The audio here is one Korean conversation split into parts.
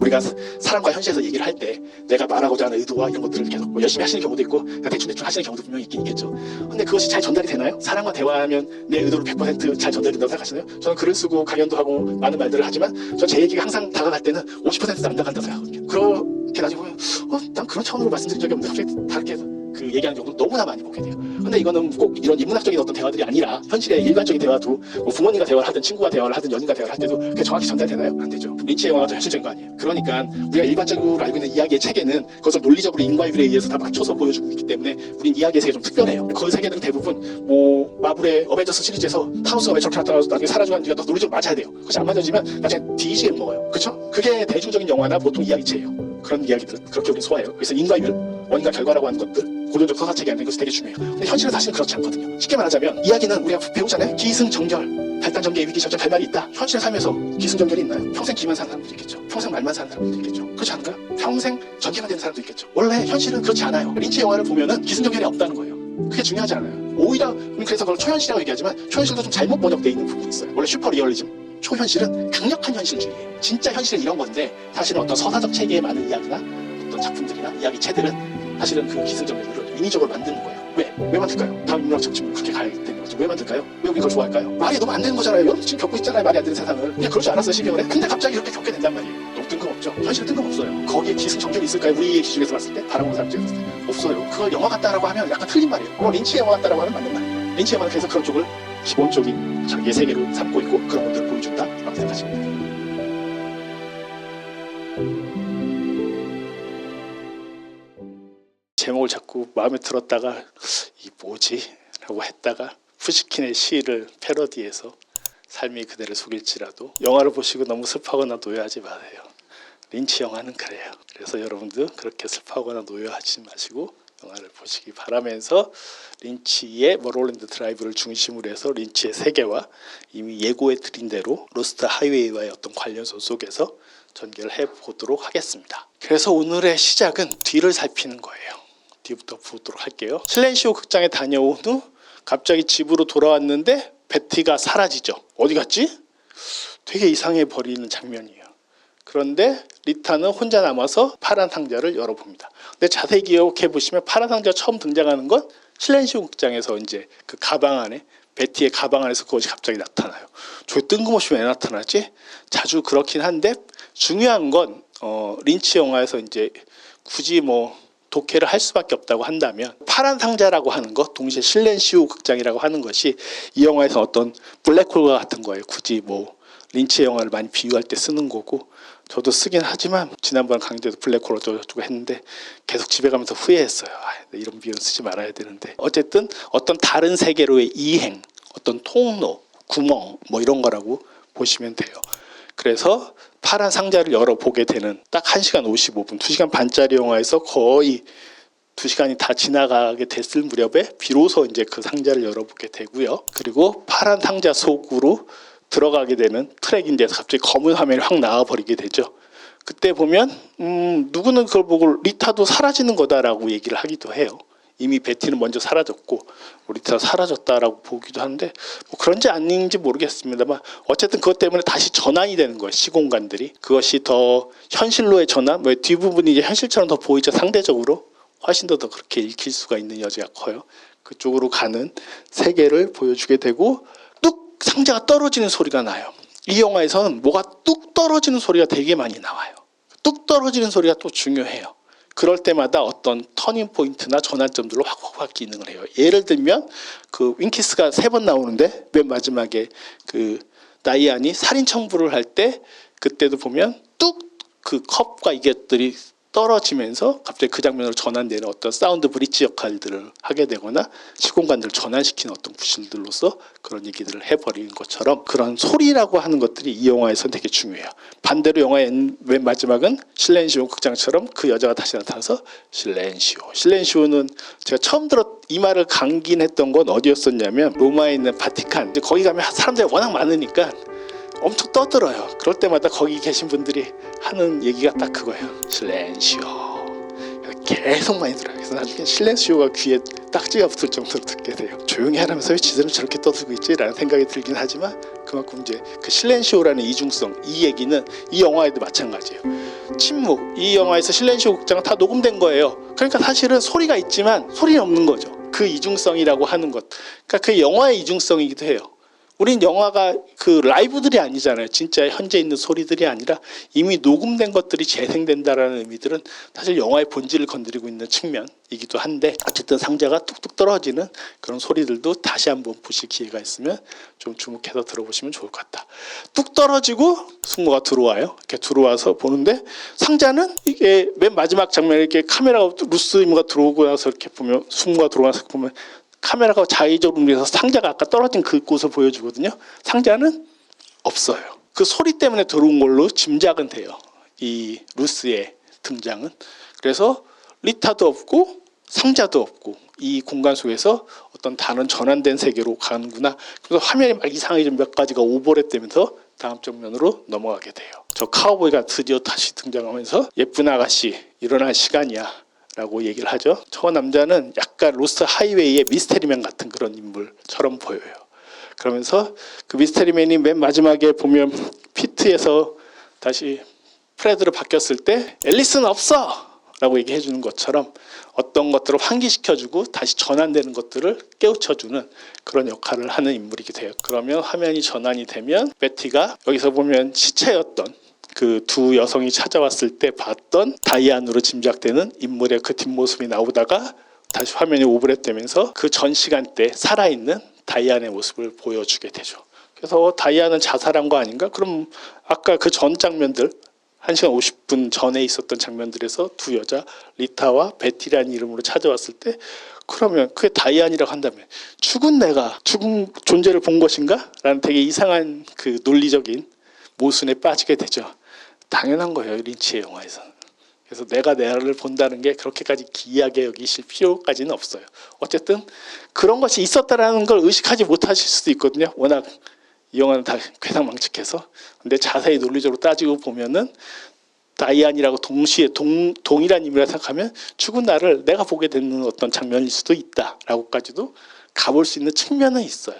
우리가 사- 사람과 현실에서 얘기를 할 때 내가 말하고자 하는 의도와 이런 것들을 계속 뭐 열심히 하시는 경우도 있고 그냥 대충대충 하시는 경우도 분명히 있긴 있겠죠. 근데 그것이 잘 전달이 되나요? 사람과 대화하면 내 의도를 100%잘 전달된다고 생각하시나요? 저는 글을 쓰고 강연도 하고 많은 말들을 하지만 전제 얘기가 항상 다가갈 때는 50%도 안 다간다고 생각하거든요. 그렇게 나중에 보면 어, 난 그런 차원으로 말씀드린 적이 없는데 갑자기 다르게 그 얘기하는 경우도 너무나 많이 보게 돼요. 근데 이거는 꼭 이런 인문학적인 어떤 대화들이 아니라 현실의 일반적인 대화도 뭐 부모님과 대화를 하든 친구와 대화를 하든 연인과 대화를 할 때도 그게 정확히 전달되나요? 안 되죠. 린치의 영화가 더 현실적인 거 아니에요. 그러니까 우리가 일반적으로 알고 있는 이야기의 체계는 그것을 논리적으로 인과율에 의해서 다 맞춰서 보여주고 있기 때문에 우린 이야기의 세계가 좀 특별해요. 그 세계들은 대부분 뭐 마블의 어벤져스 시리즈에서 타노스가 왜 저렇게 나타나서 나중에 사라져가는 다 논리적으로 맞아야 돼요. 그것이 안 맞아지면 나중에 뒤지게 먹어요. 그렇죠? 그게 대중적인 영화나 보통 이야기체예요. 그런 이야기들은 그렇게 우리 소화해요. 그래서 인과율, 원인과 결과라고 하는 것들, 고전적 서사체계 하는 것이 되게 중요해요. 근데 현실은 사실은 그렇지 않거든요. 쉽게 말하자면 이야기는 우리가 배우잖아요. 기승전결, 발단전개, 위기전절, 발말이 있다. 현실의 삶에서 기승전결이 있나요? 평생 기만 사는 사람도 있겠죠. 평생 말만 사는 사람도 있겠죠. 그렇지 않을까요? 평생 전개만 되는 사람도 있겠죠. 원래 현실은 그렇지 않아요. 린치 영화를 보면은 기승전결이 없다는 거예요. 그게 중요하지 않아요. 오히려 우리 그래서 그걸 초현실이라고 얘기하지만 초현실도 좀 잘못 번역되어 있는 부분이 있어요. 원래 슈퍼 리얼리즘 초현실은 강력한 현실주의예요. 진짜 현실은 이런 건데 사실은 어떤 서사적 체계에 많은 이야기나 어떤 작품들이나 이야기체들은 사실은 그 기승전결을 인위적으로 만드는 거예요. 왜? 왜 만들까요? 다음 인문학적 질문 그렇게 가야 되는 거죠. 왜 만들까요? 왜 우리 그걸 좋아할까요? 말이 너무 안 되는 거잖아요. 여러분 지금 겪고 있잖아요. 말이 안 되는 세상을. 그냥 그럴 줄 알았어요. 12월에. 근데 갑자기 이렇게 겪게 된단 말이에요. 너무 뜬금없죠. 현실은 뜬금없어요. 거기에 기승전결이 있을까요? 우리의 기준에서 봤을 때? 바라보는 사람 입장에서 봤을 때? 없어요. 그걸 영화 같다라고 하면 약간 틀린 말이에요. 뭐 린치 영화 같다라고 하면 맞는 말이에요. 린치 영화는 그래서 그런 쪽을 기본적인 자기의 세계로 삼고 있고 그런 것들을 보여준다라고 생각하시면 돼요. 제목을 자꾸 마음에 들었다가 이 뭐지? 라고 했다가 푸시킨의 시를 패러디해서 삶이 그대를 속일지라도 영화를 보시고 너무 슬퍼하거나 노여하지 마세요. 린치 영화는 그래요. 그래서 여러분들 그렇게 슬퍼하거나 노여하지 마시고 영화를 보시기 바라면서 린치의 머롤랜드 드라이브를 중심으로 해서 린치의 세계와 이미 예고해 드린 대로 로스트 하이웨이와의 어떤 관련소 속에서 전개를 해 보도록 하겠습니다. 그래서 오늘의 시작은 뒤를 살피는 거예요. 뒤부터 보도록 할게요. 실렌시오 극장에 다녀온 후 갑자기 집으로 돌아왔는데 베티가 사라지죠. 어디 갔지? 되게 이상해 버리는 장면이에요. 그런데 리타는 혼자 남아서 파란 상자를 열어봅니다. 근데 자세히 기억해 보시면 파란 상자 처음 등장하는 건 실렌시오 극장에서 이제 그 가방 안에 베티의 가방 안에서 그것이 갑자기 나타나요. 저 뜬금없이 왜 나타나지? 자주 그렇긴 한데 중요한 건 어, 린치 영화에서 이제 굳이 뭐 독해를 할 수밖에 없다고 한다면 파란 상자라고 하는 것 동시에 실렌시오 극장이라고 하는 것이 이 영화에서 어떤 블랙홀과 같은 거예요. 굳이 뭐 린치 영화를 많이 비유할 때 쓰는 거고 저도 쓰긴 하지만 지난번 강의때도 블랙홀 어쩌고저쩌고 했는데 계속 집에 가면서 후회했어요. 아, 이런 비유는 쓰지 말아야 되는데 어쨌든 어떤 다른 세계로의 이행, 어떤 통로, 구멍 뭐 이런 거라고 보시면 돼요. 그래서 파란 상자를 열어보게 되는 딱 1시간 55분, 2시간 반짜리 영화에서 거의 2시간이 다 지나가게 됐을 무렵에 비로소 이제 그 상자를 열어보게 되고요. 그리고 파란 상자 속으로 들어가게 되는 트랙인데 갑자기 검은 화면이 확 나와버리게 되죠. 그때 보면 음, 누구는 그걸 보고 리타도 사라지는 거다라고 얘기를 하기도 해요. 이미 베티는 먼저 사라졌고 리타가 사라졌다라고 보기도 하는데 뭐 그런지 아닌지 모르겠습니다만 어쨌든 그것 때문에 다시 전환이 되는 거예요 시공간들이. 그것이 더 현실로의 전환 뭐 뒷부분이 이제 현실처럼 더 보이죠? 상대적으로? 훨씬 더 더 그렇게 읽힐 수가 있는 여지가 커요. 그쪽으로 가는 세계를 보여주게 되고 뚝 상자가 떨어지는 소리가 나요. 이 영화에서는 뭐가 뚝 떨어지는 소리가 되게 많이 나와요. 뚝 떨어지는 소리가 또 중요해요 그럴 때마다 어떤 터닝 포인트나 전환점들로 확확확 기능을 해요. 예를 들면 그 윙키스가 세 번 나오는데 맨 마지막에 그 나이안이 살인 청부를 할 때 그때도 보면 뚝 그 컵과 이것들이 떨어지면서 갑자기 그 장면으로 전환되는 어떤 사운드 브릿지 역할들을 하게 되거나 시공간들을 전환시키는 어떤 구실들로서 그런 얘기들을 해버리는 것처럼 그런 소리라고 하는 것들이 이 영화에서 되게 중요해요. 반대로 영화의 맨 마지막은 실렌시오 극장처럼 그 여자가 다시 나타나서 실렌시오. 실렌시오는 제가 처음 들었 이 말을 강긴했던 건 어디였었냐면 로마에 있는 바티칸. 거기 가면 사람들이 워낙 많으니까 엄청 떠들어요. 그럴 때마다 거기 계신 분들이 하는 얘기가 딱 그거예요. 실렌시오. 계속 많이 들어요. 그래서 나중에 실렌시오가 귀에 딱지가 붙을 정도로 듣게 돼요. 조용히 하라면서 왜 지들은 저렇게 떠들고 있지라는 생각이 들긴 하지만 그만큼 이제 그 실렌시오라는 이중성 이 얘기는 이 영화에도 마찬가지예요. 침묵 이 영화에서 실렌시오 극장은 다 녹음된 거예요. 그러니까 사실은 소리가 있지만 소리는 없는 거죠. 그 이중성이라고 하는 것. 그러니까 그 영화의 이중성이기도 해요. 우린 영화가 그 라이브들이 아니잖아요. 진짜 현재 있는 소리들이 아니라 이미 녹음된 것들이 재생된다라는 의미들은 사실 영화의 본질을 건드리고 있는 측면이기도 한데 어쨌든 상자가 뚝뚝 떨어지는 그런 소리들도 다시 한번 보실 기회가 있으면 좀 주목해서 들어보시면 좋을 것 같다. 뚝 떨어지고 승모가 들어와요. 이렇게 들어와서 보는데 상자는 이게 맨 마지막 장면에 이렇게 카메라가 루스 이모가 들어오고 나서 이렇게 보면 승모가 들어와서 보면 카메라가 자의적으로 움직여서 상자가 아까 떨어진 그 곳을 보여주거든요. 상자는 없어요. 그 소리 때문에 들어온 걸로 짐작은 돼요. 이 루스의 등장은. 그래서 리타도 없고 상자도 없고 이 공간 속에서 어떤 다른 전환된 세계로 가는구나. 그래서 화면이 막 이상해진 몇 가지가 오버랩 되면서 다음 장면으로 넘어가게 돼요. 저 카우보이가 드디어 다시 등장하면서 예쁜 아가씨 일어날 시간이야. 라고 얘기를 하죠. 저 남자는 약간 로스트 하이웨이의 미스테리맨 같은 그런 인물처럼 보여요. 그러면서 그 미스테리맨이 맨 마지막에 보면 피트에서 다시 프레드로 바뀌었을 때 앨리스는 없어! 라고 얘기해 주는 것처럼 어떤 것들을 환기시켜주고 다시 전환되는 것들을 깨우쳐주는 그런 역할을 하는 인물이게 돼요. 그러면 화면이 전환이 되면 베티가 여기서 보면 시체였던 그 두 여성이 찾아왔을 때 봤던 다이안으로 짐작되는 인물의 그 뒷모습이 나오다가 다시 화면이 오버랩되면서 그 전 시간대 살아있는 다이안의 모습을 보여주게 되죠. 그래서 다이안은 자살한 거 아닌가? 그럼 아까 그 전 장면들 1시간 50분 전에 있었던 장면들에서 두 여자 리타와 베티라는 이름으로 찾아왔을 때 그러면 그게 다이안이라고 한다면 죽은 내가 죽은 존재를 본 것인가? 라는 되게 이상한 그 논리적인 모순에 빠지게 되죠. 당연한 거예요. 린치의 영화에서는. 그래서 내가 내를 본다는 게 그렇게까지 기이하게 여기실 필요까지는 없어요. 어쨌든 그런 것이 있었다라는 걸 의식하지 못하실 수도 있거든요. 워낙 이 영화는 다 괴상망측해서. 근데 자세히 논리적으로 따지고 보면은 다이안이라고 동시에 동, 동일한 인물이라 생각하면 죽은 나를 내가 보게 되는 어떤 장면일 수도 있다라고까지도 가볼 수 있는 측면은 있어요.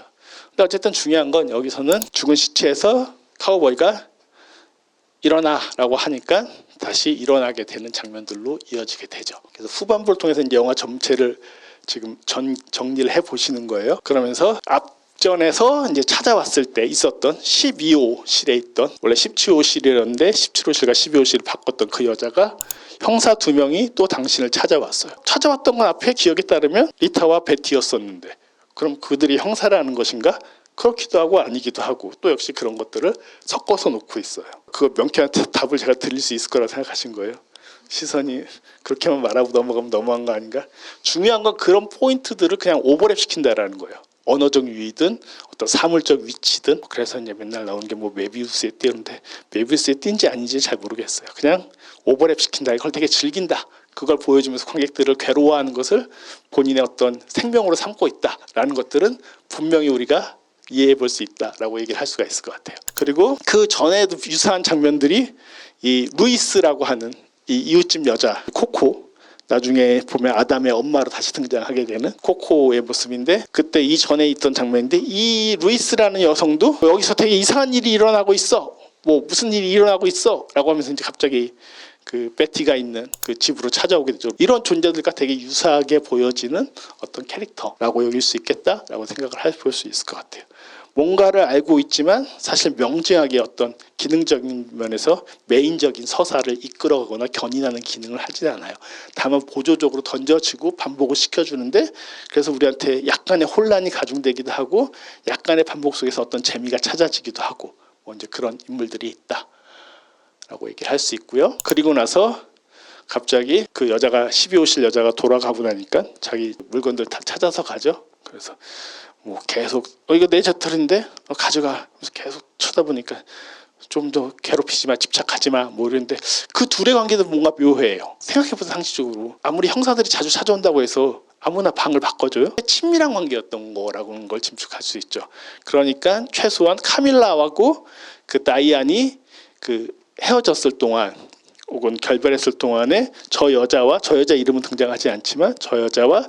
근데 어쨌든 중요한 건 여기서는 죽은 시체에서 카우보이가 일어나라고 하니까 다시 일어나게 되는 장면들로 이어지게 되죠. 그래서 후반부를 통해서 이제 영화 전체를 지금 전, 정리를 해 보시는 거예요. 그러면서 앞 전에서 이제 찾아왔을 때 있었던 12호실에 있던 원래 17호실이었는데 17호실과 12호실을 바꿨던 그 여자가 형사 두 명이 또 당신을 찾아왔어요. 찾아왔던 건 앞에 기억에 따르면 리타와 베티였었는데 그럼 그들이 형사라는 것인가? 그렇기도 하고 아니기도 하고 또 역시 그런 것들을 섞어서 놓고 있어요. 그거 명쾌한 답을 제가 드릴 수 있을 거라 생각하신 거예요. 시선이 그렇게만 말하고 넘어가면 너무한 거 아닌가? 중요한 건 그런 포인트들을 그냥 오버랩 시킨다라는 거예요. 언어적 유의든 어떤 사물적 위치든 그래서 이제 맨날 나오는 게 뭐 메비우스의 띠인데 메비우스의 띠인지 아닌지 잘 모르겠어요. 그냥 오버랩 시킨다. 이걸 되게 즐긴다. 그걸 보여주면서 관객들을 괴로워하는 것을 본인의 어떤 생명으로 삼고 있다라는 것들은 분명히 우리가 이해해 볼 수 있다라고 얘기를 할 수가 있을 것 같아요. 그리고 그 전에도 유사한 장면들이 이 루이스라고 하는 이 이웃집 여자 코코 나중에 보면 아담의 엄마로 다시 등장하게 되는 코코의 모습인데 그때 이 전에 있던 장면인데 이 루이스라는 여성도 여기서 되게 이상한 일이 일어나고 있어. 뭐 무슨 일이 일어나고 있어라고 하면서 이제 갑자기 그 베티가 있는 그 집으로 찾아오게 되죠. 이런 존재들과 되게 유사하게 보여지는 어떤 캐릭터라고 여길 수 있겠다라고 생각을 해볼 수 있을 것 같아요. 뭔가를 알고 있지만 사실 명징하게 어떤 기능적인 면에서 메인적인 서사를 이끌어가거나 견인하는 기능을 하지 않아요. 다만 보조적으로 던져지고 반복을 시켜주는데 그래서 우리한테 약간의 혼란이 가중되기도 하고 약간의 반복 속에서 어떤 재미가 찾아지기도 하고 뭐 이제 그런 인물들이 있다. 라고 얘기를 할 수 있고요. 그리고 나서 갑자기 그 여자가 12호실 여자가 돌아가고 나니까 자기 물건들 다 찾아서 가죠. 그래서 뭐 계속 어 이거 내 셔틀인데 어, 가져가. 그래서 계속 쳐다보니까 좀 더 괴롭히지 마, 집착하지 마, 뭐 이러는데 그 둘의 관계도 뭔가 묘해요. 생각해보세요, 상식적으로. 아무리 형사들이 자주 찾아온다고 해서 아무나 방을 바꿔줘요? 친밀한 관계였던 거라고는 걸 짐작할 수 있죠. 그러니까 최소한 카밀라하고 그 다이안이 그 헤어졌을 동안 혹은 결별했을 동안에 저 여자와 저 여자 이름은 등장하지 않지만 저 여자와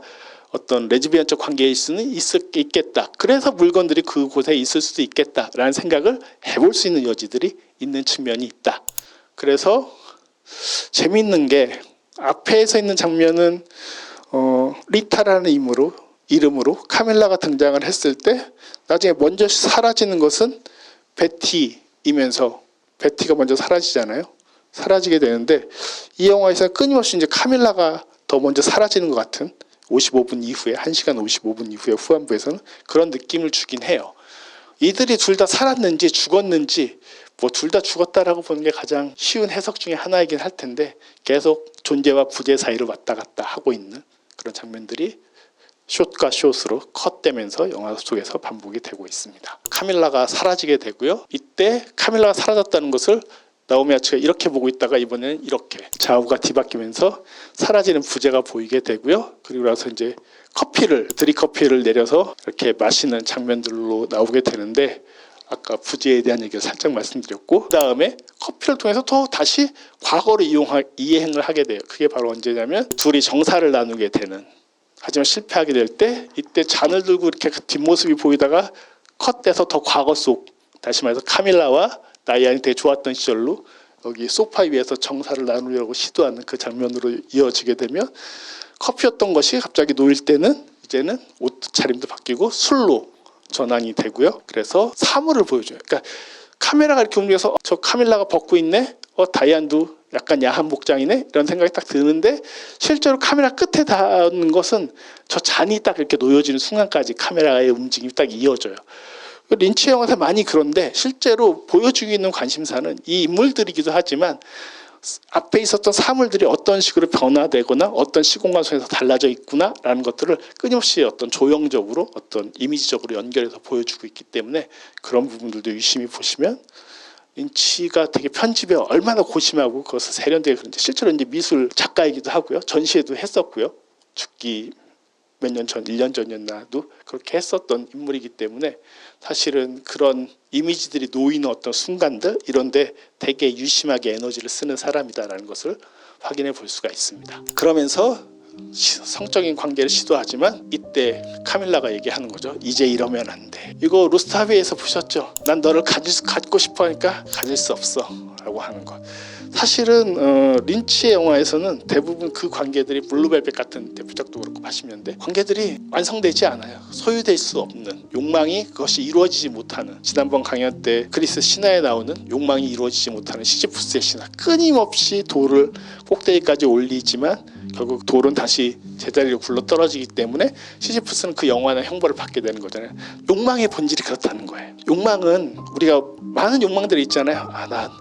어떤 레즈비언적 관계일 수는 있을, 있겠다. 그래서 물건들이 그곳에 있을 수도 있겠다라는 생각을 해볼 수 있는 여지들이 있는 측면이 있다. 그래서 재밌는 게 앞에서 있는 장면은 어, 리타라는 이름으로 이름으로 카멜라가 등장을 했을 때 나중에 먼저 사라지는 것은 베티이면서 베티가 먼저 사라지잖아요. 사라지게 되는데 이 영화에서 끊임없이 이제 카밀라가 더 먼저 사라지는 것 같은 55분 이후에 1시간 55분 이후에 후반부에서는 그런 느낌을 주긴 해요. 이들이 둘 다 살았는지 죽었는지 뭐 둘 다 죽었다라고 보는 게 가장 쉬운 해석 중에 하나이긴 할 텐데 계속 존재와 부재 사이를 왔다 갔다 하고 있는 그런 장면들이 숏과 숏으로 컷되면서 영화 속에서 반복이 되고 있습니다. 카밀라가 사라지게 되고요. 이때 카밀라가 사라졌다는 것을 나오미 아츠가 이렇게 보고 있다가 이번에는 이렇게 좌우가 뒤바뀌면서 사라지는 부재가 보이게 되고요. 그리고 나서 이제 커피를 드립커피를 내려서 이렇게 마시는 장면들로 나오게 되는데 아까 부재에 대한 얘기를 살짝 말씀드렸고 그 다음에 커피를 통해서 또 다시 과거를 이용하, 이해행을 하게 돼요. 그게 바로 언제냐면 둘이 정사를 나누게 되는 하지만 실패하게 될 때 이때 잔을 들고 이렇게 그 뒷모습이 보이다가 컷돼서 더 과거 속 다시 말해서 카밀라와 나이안이 되게 좋았던 시절로 여기 소파 위에서 정사를 나누려고 시도하는 그 장면으로 이어지게 되면 커피였던 것이 갑자기 놓일 때는 이제는 옷 차림도 바뀌고 술로 전환이 되고요. 그래서 사물을 보여줘요. 그러니까 카메라가 이렇게 움직여서 어, 저 카밀라가 벗고 있네. 어 다이안도 약간 야한 복장이네. 이런 생각이 딱 드는데 실제로 카메라 끝에 닿는 것은 저 잔이 딱 이렇게 놓여지는 순간까지 카메라의 움직임이 딱 이어져요. 린치 영화에서 많이 그런데 실제로 보여주고 있는 관심사는 이 인물들이기도 하지만 앞에 있었던 사물들이 어떤 식으로 변화되거나 어떤 시공간 속에서 달라져 있구나라는 것들을 끊임없이 어떤 조형적으로 어떤 이미지적으로 연결해서 보여주고 있기 때문에 그런 부분들도 유심히 보시면 린치가 되게 편집에 얼마나 고심하고 그것을 세련되게 그런지 실제로 이제 미술 작가이기도 하고요 전시회도 했었고요 죽기 몇 년 전, 1년 전이었나도 그렇게 했었던 인물이기 때문에 사실은 그런 이미지들이 놓이는 어떤 순간들 이런데 되게 유심하게 에너지를 쓰는 사람이다라는 것을 확인해 볼 수가 있습니다. 그러면서 시- 성적인 관계를 시도하지만 이때 카밀라가 얘기하는 거죠. 이제 이러면 안 돼. 이거 루스타비에서 보셨죠? 난 너를 가질 수, 갖고 싶어 하니까 가질 수 없어. 라고 하는 것. 사실은 어, 린치의 영화에서는 대부분 그 관계들이 블루벨벳 같은 대표작도 그렇고 80년대 관계들이 완성되지 않아요. 소유될 수 없는 욕망이 그것이 이루어지지 못하는 지난번 강연 때 그리스 신화에 나오는 욕망이 이루어지지 못하는 시지푸스의 신화 끊임없이 돌을 꼭대기까지 올리지만 결국 돌은 다시 제자리로 굴러 떨어지기 때문에 시지푸스는 그 영원한 형벌을 받게 되는 거잖아요. 욕망의 본질이 그렇다는 거예요. 욕망은 우리가 많은 욕망들이 있잖아요. 아, 난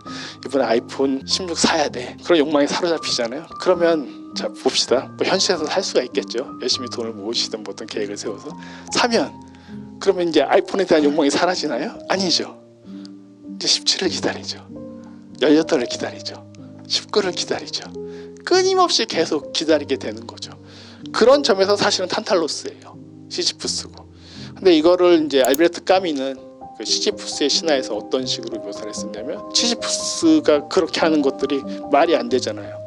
이번에 아이폰 16 사야 돼. 그런 욕망에 사로잡히잖아요. 그러면 자 봅시다. 뭐 현실에서 살 수가 있겠죠. 열심히 돈을 모으시든 뭐든 계획을 세워서 사면 그러면 이제 아이폰에 대한 욕망이 사라지나요? 아니죠. 이제 17을 기다리죠. 18을 기다리죠. 19를 기다리죠. 끊임없이 계속 기다리게 되는 거죠. 그런 점에서 사실은 탄탈로스예요. 시지푸스고. 근데 이거를 이제 알베르트 까미는 그 시지푸스의 신화에서 어떤 식으로 묘사를 했었냐면 시지푸스가 그렇게 하는 것들이 말이 안 되잖아요.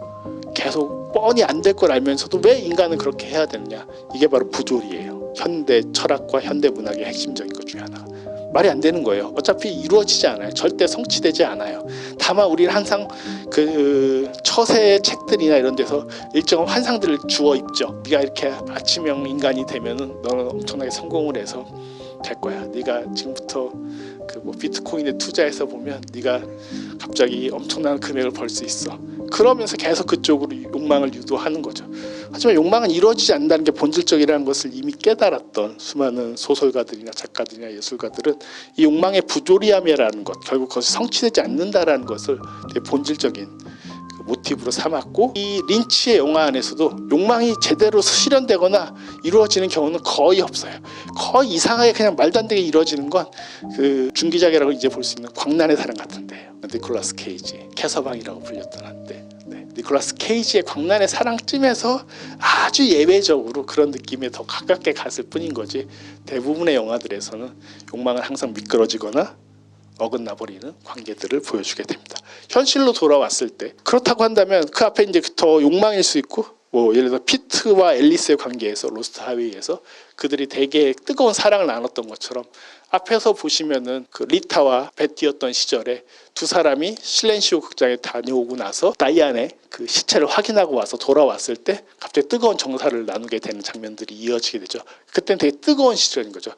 계속 뻔히 안 될 걸 알면서도 왜 인간은 그렇게 해야 되느냐? 이게 바로 부조리예요. 현대 철학과 현대 문학의 핵심적인 것 중에 하나. 말이 안 되는 거예요. 어차피 이루어지지 않아요. 절대 성취되지 않아요. 다만 우리는 항상 그 처세의 책들이나 이런 데서 일정한 환상들을 주어 입죠. 네가 이렇게 아침형 인간이 되면은 너는 엄청나게 성공을 해서 될 거야. 네가 지금부터 그 뭐 비트코인에 투자해서 보면 네가 갑자기 엄청난 금액을 벌 수 있어. 그러면서 계속 그쪽으로 욕망을 유도하는 거죠. 하지만 욕망은 이루어지지 않는다는 게 본질적이라는 것을 이미 깨달았던 수많은 소설가들이나 작가들이나 예술가들은 이 욕망의 부조리함이라는 것, 결국 그것이 성취되지 않는다라는 것을 본질적인 그 모티브로 삼았고 이 린치의 영화 안에서도 욕망이 제대로 실현되거나 이루어지는 경우는 거의 없어요. 거의 이상하게 그냥 말도 안 되게 이루어지는 건 그 중기작이라고 이제 볼 수 있는 광란의 사랑 같은데요. 니콜라스 케이지, 캐서방이라고 불렸던 한때 네, 니콜라스 케이지의 광란의 사랑쯤에서 아주 예외적으로 그런 느낌에 더 가깝게 갔을 뿐인 거지 대부분의 영화들에서는 욕망은 항상 미끄러지거나 어긋나 버리는 관계들을 보여주게 됩니다. 현실로 돌아왔을 때 그렇다고 한다면 그 앞에 이제 더 욕망일 수 있고 뭐 예를 들어 피트와 앨리스의 관계에서 로스트 하웨이에서 그들이 되게 뜨거운 사랑을 나눴던 것처럼 앞에서 보시면은 그 리타와 베티였던 시절에 두 사람이 실렌시오 극장에 다녀오고 나서 다이안의 그 시체를 확인하고 와서 돌아왔을 때 갑자기 뜨거운 정사를 나누게 되는 장면들이 이어지게 되죠. 그때는 되게 뜨거운 시절인 거죠.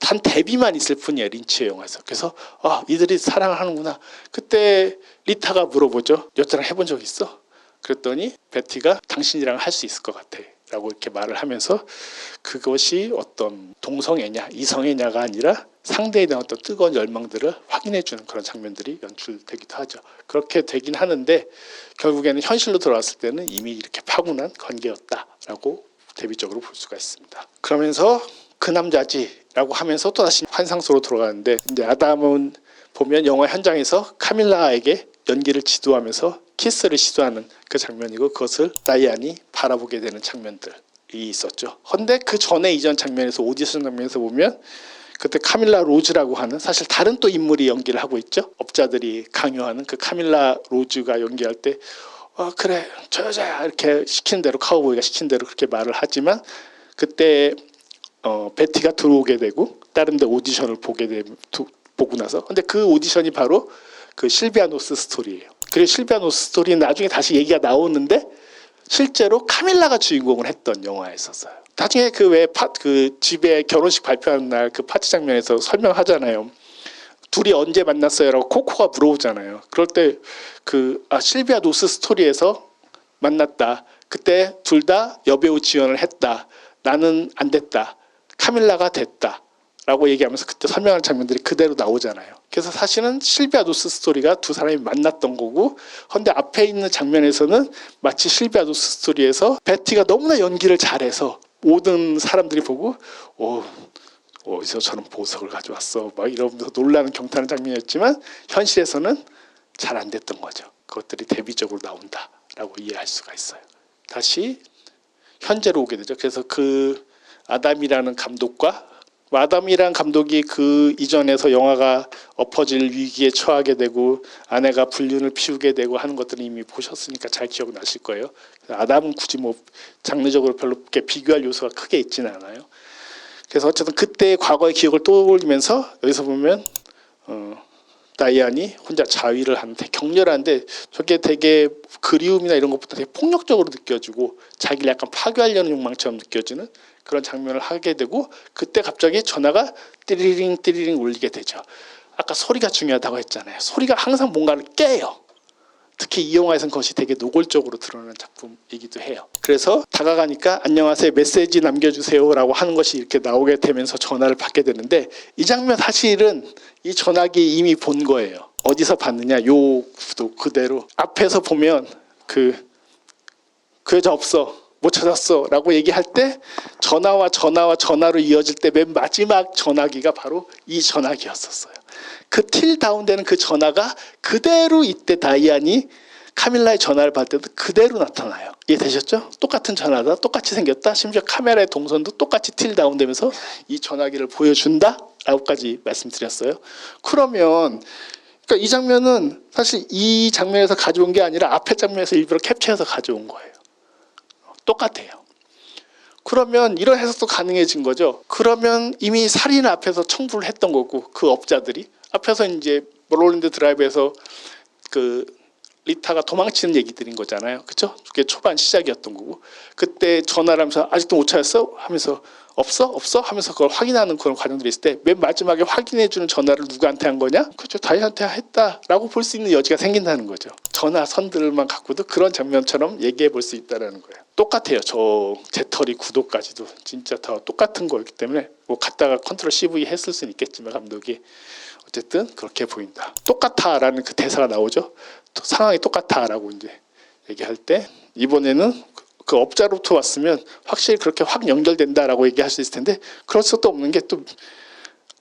단 데뷔만 있을 뿐이에요 린치의 영화에서. 그래서 아 이들이 사랑을 하는구나. 그때 리타가 물어보죠. 여자랑 해본 적 있어? 그랬더니 베티가 당신이랑 할 수 있을 것 같아. 라고 이렇게 말을 하면서 그것이 어떤 동성애냐 이성애냐가 아니라 상대에 대한 어떤 뜨거운 열망들을 확인해 주는 그런 장면들이 연출되기도 하죠. 그렇게 되긴 하는데 결국에는 현실로 들어왔을 때는 이미 이렇게 파군한 관계였다라고 대비적으로 볼 수가 있습니다. 그러면서 그 남자지 라고 하면서 또 다시 환상 속으로 들어가는데 이제 아담은 보면 영화 현장에서 카밀라에게 연기를 지도하면서 키스를 시도하는 그 장면이고 그것을 다이안이 바라보게 되는 장면들이 있었죠. 근데 그 전에 이전 장면에서 오디션 장면에서 보면 그때 카밀라 로즈라고 하는 사실 다른 또 인물이 연기를 하고 있죠. 업자들이 강요하는 그 카밀라 로즈가 연기할 때 어, 그래 저 여자야 이렇게 시키는 대로 카우보이가 시키는 대로 그렇게 말을 하지만 그때 어, 베티가 들어오게 되고 다른 데 오디션을 보게 되 두- 보고 나서 근데 그 오디션이 바로 그 실비아 노스 스토리예요. 그리고 실비아 노스 스토리는 나중에 다시 얘기가 나오는데 실제로 카밀라가 주인공을 했던 영화였었어요. 나중에 그왜그 집에 결혼식 발표하는 날 그 파티 장면에서 설명하잖아요. 둘이 언제 만났어요라고 코코가 물어보잖아요. 그럴 때 그 아, 실비아 노스 스토리에서 만났다. 그때 둘 다 여배우 지원을 했다. 나는 안 됐다. 카밀라가 됐다. 라고 얘기하면서 그때 설명하는 장면들이 그대로 나오잖아요. 그래서 사실은 실비아 노스 스토리가 두 사람이 만났던 거고, 근데 앞에 있는 장면에서는 마치 실비아 노스 스토리에서 베티가 너무나 연기를 잘해서 모든 사람들이 보고, 오, 어디서 저런 보석을 가져왔어? 막 이러면서 놀라는 경탄한 장면이었지만 현실에서는 잘 안 됐던 거죠. 그것들이 대비적으로 나온다라고 이해할 수가 있어요. 다시 현재로 오게 되죠. 그래서 그 아담이라는 감독과 아담이란 감독이 그 이전에서 영화가 엎어질 위기에 처하게 되고 아내가 불륜을 피우게 되고 하는 것들은 이미 보셨으니까 잘 기억나실 거예요. 아담은 굳이 뭐 장르적으로 별로 이렇게 비교할 요소가 크게 있지는 않아요. 그래서 어쨌든 그때의 과거의 기억을 떠올리면서 여기서 보면 어, 다이안이 혼자 자위를 하는데 격렬한데 저게 되게 그리움이나 이런 것보다 되게 폭력적으로 느껴지고 자기를 약간 파괴하려는 욕망처럼 느껴지는 그런 장면을 하게 되고 그때 갑자기 전화가 띠리링 띠리링 울리게 되죠. 아까 소리가 중요하다고 했잖아요. 소리가 항상 뭔가를 깨요. 특히 이 영화에서는 그것이 되게 노골적으로 드러나는 작품이기도 해요. 그래서 다가가니까 안녕하세요 메시지 남겨주세요라고 하는 것이 이렇게 나오게 되면서 전화를 받게 되는데 이 장면 사실은 이 전화기 이미 본 거예요. 어디서 봤느냐 요 구도 그대로 앞에서 보면 그 그 여자 없어 못 찾았어 라고 얘기할 때 전화와 전화와 전화로 이어질 때 맨 마지막 전화기가 바로 이 전화기였었어요. 그 틸 다운되는 그 전화가 그대로 이때 다이안이 카밀라의 전화를 받을 때도 그대로 나타나요. 이해되셨죠? 똑같은 전화다, 똑같이 생겼다, 심지어 카메라의 동선도 똑같이 틸 다운되면서 이 전화기를 보여준다 라고까지 말씀드렸어요. 그러면 그러니까 이 장면은 사실 이 장면에서 가져온 게 아니라 앞에 장면에서 일부러 캡처해서 가져온 거예요. 똑같아요. 그러면 이런 해석도 가능해진 거죠. 그러면 이미 살인 앞에서 청부를 했던 거고 그 업자들이 앞에서 이제 롤랜드 드라이브에서 그 리타가 도망치는 얘기들인 거잖아요. 그렇죠? 그게 초반 시작이었던 거고 그때 전화를 하면서 아직도 못 찾았어? 하면서 없어? 없어? 하면서 그걸 확인하는 그런 과정들이 있을 때 맨 마지막에 확인해 주는 전화를 누구한테 한 거냐? 그렇죠. 다이한테 했다라고 볼 수 있는 여지가 생긴다는 거죠. 전화 선들만 갖고도 그런 장면처럼 얘기해 볼 수 있다라는 거예요. 똑같아요. 저 제터리 구도까지도 진짜 다 똑같은 거였기 때문에 뭐 갖다가 컨트롤 CV 했을 수는 있겠지만 감독이 어쨌든 그렇게 보인다. 똑같아라는 그 대사가 나오죠. 또 상황이 똑같아라고 이제 얘기할 때 이번에는 그- 그 업자로부터 왔으면 확실히 그렇게 확 연결된다라고 얘기할 수 있을 텐데 그럴 수도 없는 게 또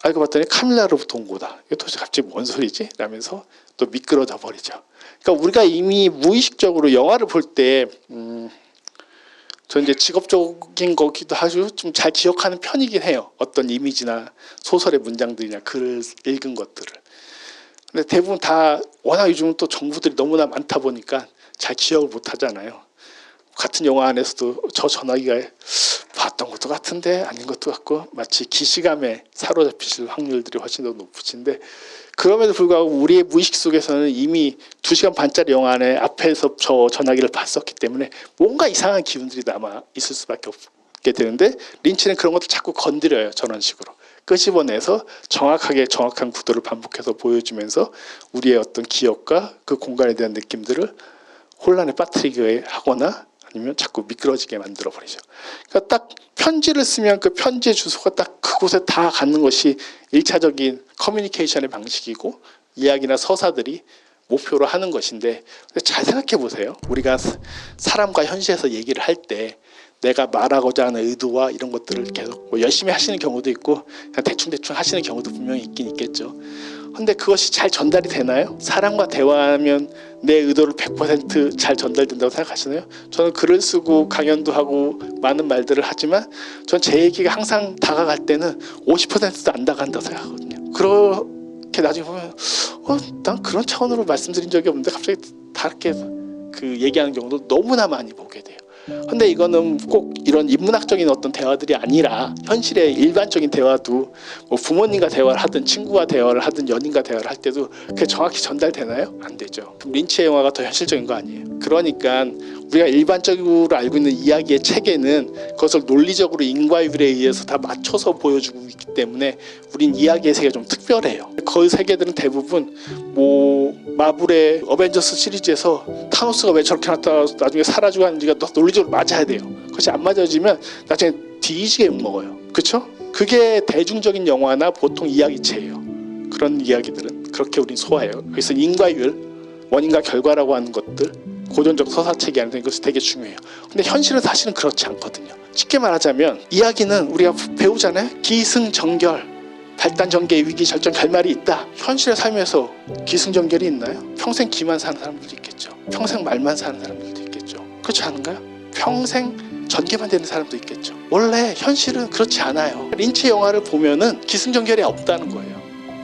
알고 봤더니 카밀라로부터 온 거다. 이거 도대체 갑자기 뭔 소리지? 라면서 또 미끄러져 버리죠. 그러니까 우리가 이미 무의식적으로 영화를 볼때 음, 저 이제 직업적인 거기도 하죠. 좀잘 기억하는 편이긴 해요. 어떤 이미지나 소설의 문장들이나 글을 읽은 것들을. 근데 대부분 다 워낙 요즘은 또 정보들이 너무나 많다 보니까 잘 기억을 못 하잖아요. 같은 영화 안에서도 저 전화기가 봤던 것 것도 같은데 아닌 것도 같고 마치 기시감에 사로잡히실 확률들이 훨씬 더 높으신데 그럼에도 불구하고 우리의 무의식 속에서는 이미 두 시간 반짜리 영화 안에 앞에서 저 전화기를 봤었기 때문에 뭔가 이상한 기운들이 남아 있을 수밖에 없게 되는데 린치는 그런 것들 자꾸 건드려요 저런 식으로 끄집어내서 정확하게 정확한 구도를 반복해서 보여주면서 우리의 어떤 기억과 그 공간에 대한 느낌들을 혼란에 빠뜨리게 하거나 아니면 자꾸 미끄러지게 만들어 버리죠. 그러니까 딱 편지를 쓰면 그 편지의 주소가 딱 그곳에 다 갖는 것이 일차적인 커뮤니케이션의 방식이고 이야기나 서사들이 목표로 하는 것인데 잘 생각해 보세요. 우리가 사- 사람과 현실에서 얘기를 할 때 내가 말하고자 하는 의도와 이런 것들을 계속 뭐 열심히 하시는 경우도 있고 그냥 대충대충 하시는 경우도 분명히 있긴 있겠죠. 근데 그것이 잘 전달이 되나요? 사람과 대화하면 내 의도를 100%잘 전달된다고 생각하시나요? 저는 글을 쓰고 강연도 하고 많은 말들을 하지만 전 제 얘기가 항상 다가갈 때는 50%도 안 다가간다고 생각하거든요. 그렇게 나중에 보면 어, 난 그런 차원으로 말씀드린 적이 없는데 갑자기 다르게 그 얘기하는 경우도 너무나 많이 보게 돼요. 근데 이거는 꼭 이런 인문학적인 어떤 대화들이 아니라 현실의 일반적인 대화도 뭐 부모님과 대화를 하든 친구와 대화를 하든 연인과 대화를 할 때도 그게 정확히 전달되나요? 안 되죠. 린치의 영화가 더 현실적인 거 아니에요? 그러니까 우리가 일반적으로 알고 있는 이야기의 체계는 그것을 논리적으로 인과율에 의해서 다 맞춰서 보여주고 있기 때문에 우린 이야기의 세계가 좀 특별해요. 그 세계들은 대부분 뭐 마블의 어벤져스 시리즈에서 타노스가 왜 저렇게 나타나 나중에 사라지고 하는지가 또 논리적으로 맞아야 돼요. 그것이 안 맞아지면 나중에 뒤지게 욕먹어요. 그렇죠? 그게 대중적인 영화나 보통 이야기체예요. 그런 이야기들은 그렇게 우린 소화해요. 그래서 인과율, 원인과 결과라고 하는 것들, 고전적 서사체계 안에 것이 되게 중요해요. 근데 현실은 사실은 그렇지 않거든요. 쉽게 말하자면 이야기는 우리가 배우잖아요. 기승전결, 발단전개, 위기, 절정, 결말이 있다. 현실의 삶에서 기승전결이 있나요? 평생 기만 사는 사람들도 있겠죠. 평생 말만 사는 사람들도 있겠죠. 그렇지 않은가요? 평생 전개만 되는 사람도 있겠죠. 원래 현실은 그렇지 않아요. 린치 영화를 보면은 기승전결이 없다는 거예요.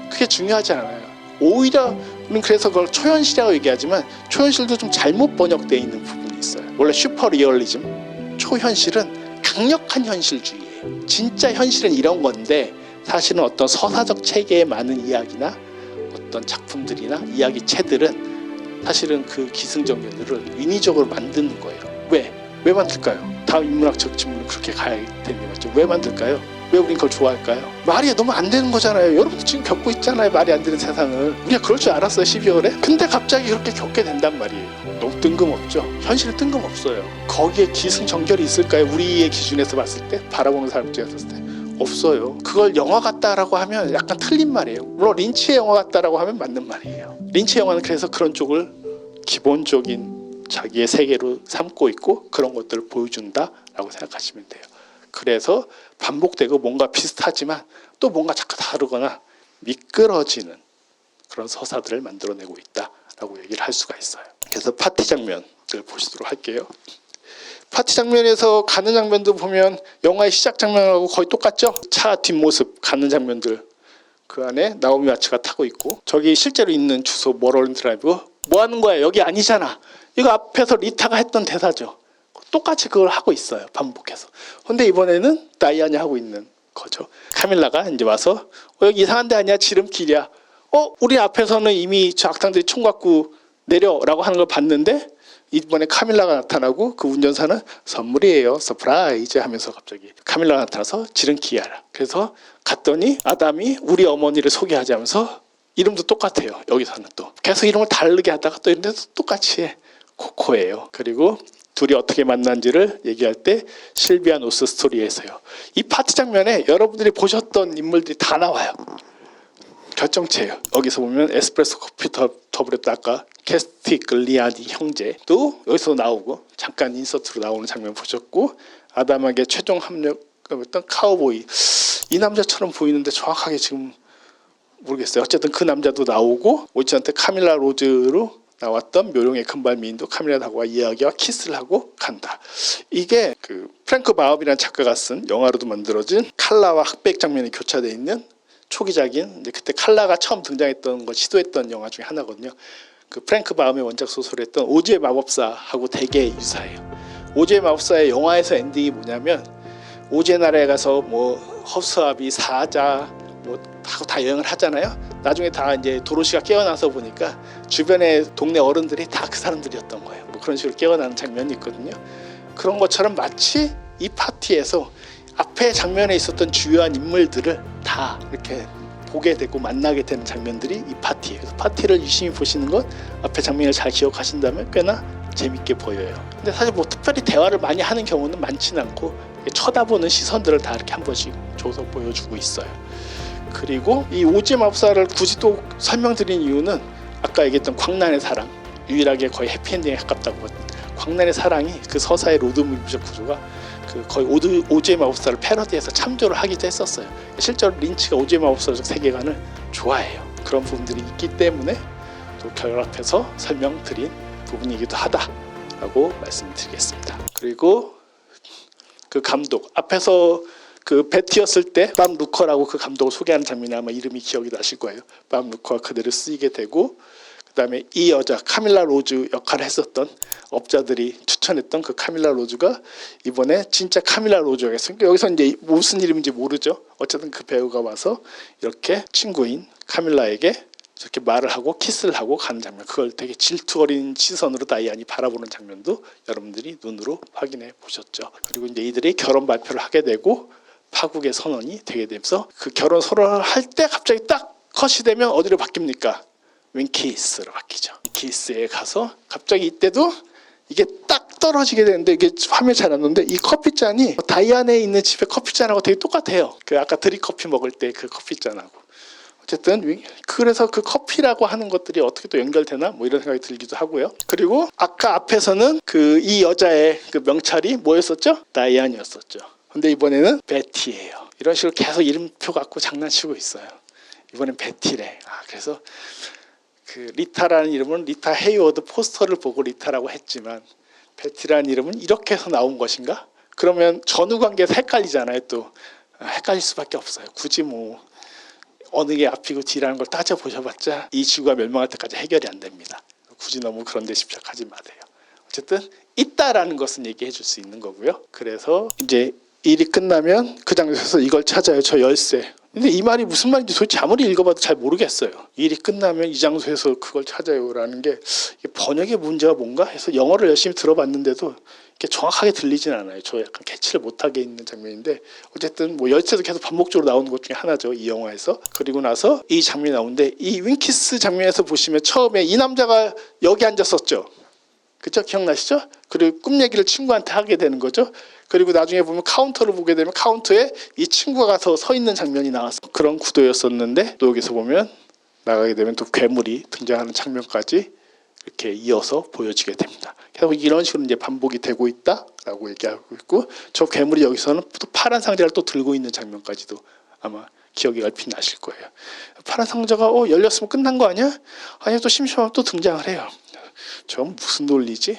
그게 중요하지 않아요. 오히려 그래서 그걸 초현실이라고 얘기하지만 초현실도 좀 잘못 번역되어 있는 부분이 있어요. 원래 슈퍼 리얼리즘, 초현실은 강력한 현실주의예요. 진짜 현실은 이런 건데 사실은 어떤 서사적 체계에 많은 이야기나 어떤 작품들이나 이야기체들은 사실은 그 기승전결들을 인위적으로 만드는 거예요. 왜? 왜 만들까요? 다음 인문학적 질문은 그렇게 가야 되는 게 맞죠. 왜 만들까요? 왜 우린 그걸 좋아할까요? 말이 너무 안 되는 거잖아요. 여러분도 지금 겪고 있잖아요. 말이 안 되는 세상을. 우리가 그럴 줄 알았어요. 12월에. 근데 갑자기 그렇게 겪게 된단 말이에요. 너무 뜬금없죠. 현실은 뜬금없어요. 거기에 기승전결이 있을까요? 우리의 기준에서 봤을 때 바라보는 사람 입장에서 때 없어요. 그걸 영화 같다라고 하면 약간 틀린 말이에요. 물론 린치의 영화 같다라고 하면 맞는 말이에요. 린치 영화는 그래서 그런 쪽을 기본적인 자기의 세계로 삼고 있고 그런 것들을 보여준다라고 생각하시면 돼요. 그래서 반복되고 뭔가 비슷하지만 또 뭔가 자꾸 다르거나 미끄러지는 그런 서사들을 만들어내고 있다라고 얘기를 할 수가 있어요. 그래서 파티 장면을 보시도록 할게요. 파티 장면에서 가는 장면도 보면 영화의 시작 장면하고 거의 똑같죠? 차 뒷모습 가는 장면들 그 안에 나오미 와츠가 타고 있고 저기 실제로 있는 주소 머럴린 드라이브 뭐 하는 거야 여기 아니잖아 이거 앞에서 리타가 했던 대사죠 똑같이 그걸 하고 있어요 반복해서. 근데 이번에는 다이안이 하고 있는 거죠. 카밀라가 이제 와서 어, 여기 이상한 데 아니야? 지름길이야. 어 우리 앞에서는 이미 저 악당들이 총 갖고 내려라고 하는 걸 봤는데 이번에 카밀라가 나타나고 그 운전사는 선물이에요 서프라이즈 하면서 갑자기 카밀라가 나타나서 지름길이야 그래서 갔더니 아담이 우리 어머니를 소개하자면서 이름도 똑같아요 여기서는 또. 계속 이름을 다르게 하다가 또 이런데도 똑같이 해. 코코예요. 그리고 둘이 어떻게 만난지를 얘기할 때 실비아 노스 스토리에서요 이 파티 장면에 여러분들이 보셨던 인물들이 다 나와요 결정체예요. 여기서 보면 에스프레소 커피 더, 더블했다 아까 캐스티 글리아니 형제도 여기서 나오고 잠깐 인서트로 나오는 장면 보셨고 아담에게 최종 합력했던 카우보이 이 남자처럼 보이는데 정확하게 지금 모르겠어요. 어쨌든 그 남자도 나오고 오지한테 카밀라 로즈로 나왔던 묘령의 금발미인도 카밀라하고 이야기와 키스를 하고 간다. 이게 그 프랭크 바업이라는 작가가 쓴 영화로도 만들어진 칼라와 흑백 장면이 교차되어 있는 초기작인 그때 칼라가 처음 등장했던 거 시도했던 영화 중에 하나거든요. 그 프랭크 바움의 원작 소설했던 오즈의 마법사하고 되게 유사해요. 오즈의 마법사의 영화에서 엔딩이 뭐냐면 오제나라에 가서 뭐 허수아비 사자 뭐 하고 다 여행을 하잖아요. 나중에 다 이제 도로시가 깨어나서 보니까 주변에 동네 어른들이 다 그 사람들이었던 거예요. 뭐 그런 식으로 깨어나는 장면이 있거든요. 그런 것처럼 마치 이 파티에서 앞에 장면에 있었던 주요한 인물들을 다 이렇게 보게 되고 만나게 되는 장면들이 이 파티예요. 그래서 파티를 유심히 보시는 것 앞에 장면을 잘 기억하신다면 꽤나 재밌게 보여요. 근데 사실 뭐 특별히 대화를 많이 하는 경우는 많지는 않고 쳐다보는 시선들을 다 이렇게 한 번씩 줘서 보여주고 있어요. 그리고 이 오지 마법사를 굳이 또 설명드린 이유는 아까 얘기했던 광란의 사랑 유일하게 거의 해피엔딩에 가깝다고 봤- 광란의 사랑이 그 서사의 로드 무비적 구조가 그 거의 오드, 오지의 마법사를 패러디해서 참조를 하기도 했었어요. 실제로 린치가 오지의 마법사적 세계관을 좋아해요. 그런 부분들이 있기 때문에 또 결합해서 설명드린 부분이기도 하다라고 말씀드리겠습니다. 그리고 그 감독 앞에서 그 베티였을 때 밤 루커라고 그 감독을 소개하는 장면이 아마 이름이 기억이 나실 거예요. 밤 루커가 그대로 쓰이게 되고 그다음에 이 여자 카밀라 로즈 역할을 했었던 업자들이 추천했던 그 카밀라 로즈가 이번에 진짜 카밀라 로즈가 됐어요. 여기서 이제 무슨 이름인지 모르죠. 어쨌든 그 배우가 와서 이렇게 친구인 카밀라에게 이렇게 말을 하고 키스를 하고 가는 장면 그걸 되게 질투 어린 시선으로 다이안이 바라보는 장면도 여러분들이 눈으로 확인해 보셨죠. 그리고 이제 이들이 결혼 발표를 하게 되고 파국의 선언이 되게 되면서 그 결혼 선언을 할 때 갑자기 딱 컷이 되면 어디로 바뀝니까? 윈키스로 바뀌죠. 윈키스에 가서 갑자기 이때도 이게 딱 떨어지게 되는데 이게 화면 잘안 나는데 이 커피잔이 다이안에 있는 집의 커피잔하고 되게 똑같아요. 그 아까 드립커피 먹을 때 그 커피잔하고. 어쨌든 위- 그래서 그 커피라고 하는 것들이 어떻게 또 연결되나 뭐 이런 생각이 들기도 하고요. 그리고 아까 앞에서는 그 이 여자의 그 명찰이 뭐였었죠? 다이안이었었죠. 근데 이번에는 베티예요. 이런 식으로 계속 이름표 갖고 장난치고 있어요. 이번엔 베티래. 아 그래서 그 리타라는 이름은 리타 헤이워드 포스터를 보고 리타라고 했지만 베티라는 이름은 이렇게 해서 나온 것인가? 그러면 전후 관계에서 헷갈리잖아요. 또 아, 헷갈릴 수밖에 없어요. 굳이 뭐 어느 게 앞이고 뒤라는 걸 따져 보셔봤자 이 지구가 멸망할 때까지 해결이 안 됩니다. 굳이 너무 그런 데 집착하지 마세요. 어쨌든 있다라는 것은 얘기해 줄 수 있는 거고요. 그래서 이제 일이 끝나면 그 장소에서 이걸 찾아요. 저 열쇠. 근데 이 말이 무슨 말인지 도대체 아무리 읽어봐도 잘 모르겠어요. 일이 끝나면 이 장소에서 그걸 찾아요라는 게 번역의 문제가 뭔가 해서 영어를 열심히 들어봤는데도 이게 정확하게 들리진 않아요. 저 약간 캐치를 못하게 있는 장면인데 어쨌든 뭐 열쇠도 계속 반복적으로 나오는 것 중에 하나죠. 이 영화에서 그리고 나서 이 장면이 나오는데 이 윈키스 장면에서 보시면 처음에 이 남자가 여기 앉았었죠. 그죠? 기억나시죠? 그리고 꿈 얘기를 친구한테 하게 되는 거죠. 그리고 나중에 보면 카운터를 보게 되면 카운터에 이 친구가 서 있는 장면이 나왔어. 그런 구도였었는데 또 여기서 보면 나가게 되면 또 괴물이 등장하는 장면까지 이렇게 이어서 보여지게 됩니다. 계속 이런 식으로 이제 반복이 되고 있다라고 얘기하고 있고 저 괴물이 여기서는 또 파란 상자를 또 들고 있는 장면까지도 아마 기억이 얼핏 나실 거예요. 파란 상자가 어 열렸으면 끝난 거 아니야? 아니 또 심심하면 또 등장을 해요. 저 무슨 논리지?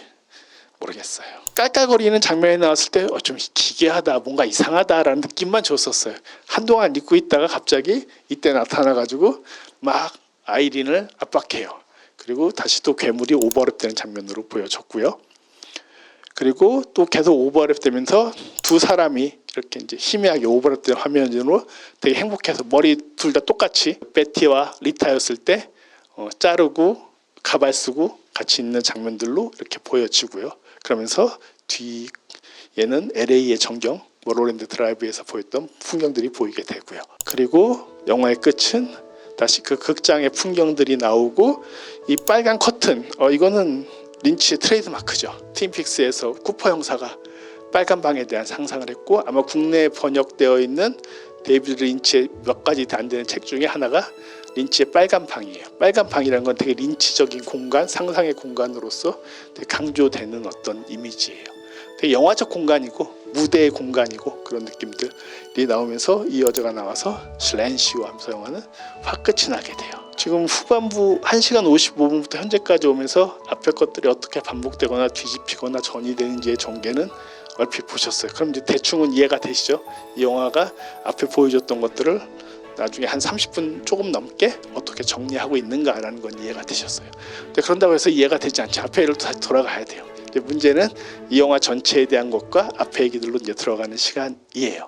모르겠어요. 깔깔거리는 장면이 나왔을 때 어, 좀 기괴하다, 뭔가 이상하다라는 느낌만 줬었어요. 한동안 잊고 있다가 갑자기 이때 나타나가지고 막 아이린을 압박해요. 그리고 다시 또 괴물이 오버랩되는 장면으로 보여졌고요. 그리고 또 계속 오버랩되면서 두 사람이 이렇게 이제 희미하게 오버랩된 화면으로 되게 행복해서 머리 둘 다 똑같이 베티와 리타였을 때 어, 자르고 가발 쓰고 같이 있는 장면들로 이렇게 보여지고요. 그러면서 뒤에는 LA의 전경, 모로랜드 드라이브에서 보였던 풍경들이 보이게 되고요. 그리고 영화의 끝은 다시 그 극장의 풍경들이 나오고 이 빨간 커튼, 어 이거는 린치의 트레이드 마크죠. 트윈픽스에서 쿠퍼 형사가 빨간 방에 대한 상상을 했고 아마 국내에 번역되어 있는 데이비드 린치의 몇 가지 안 되는 책 중에 하나가 린치의 빨간 방이에요. 빨간 방이라는 건 되게 린치적인 공간, 상상의 공간으로서 되게 강조되는 어떤 이미지예요. 되게 영화적 공간이고 무대의 공간이고 그런 느낌들이 나오면서 이 여자가 나와서 슬랜시오 하면서 영화는 확 끝이 나게 돼요. 지금 후반부 1시간 55분부터 현재까지 오면서 앞에 것들이 어떻게 반복되거나 뒤집히거나 전이되는지의 전개는 얼핏 보셨어요. 그럼 이제 대충은 이해가 되시죠? 이 영화가 앞에 보여줬던 것들을 나중에 한 30분 조금 넘게 어떻게 정리하고 있는가라는 건 이해가 되셨어요. 근데 그런다고 해서 이해가 되지 않죠. 앞에 일로 다시 돌아가야 돼요. 문제는 이 영화 전체에 대한 것과 앞에 얘기들로 이제 들어가는 시간이에요.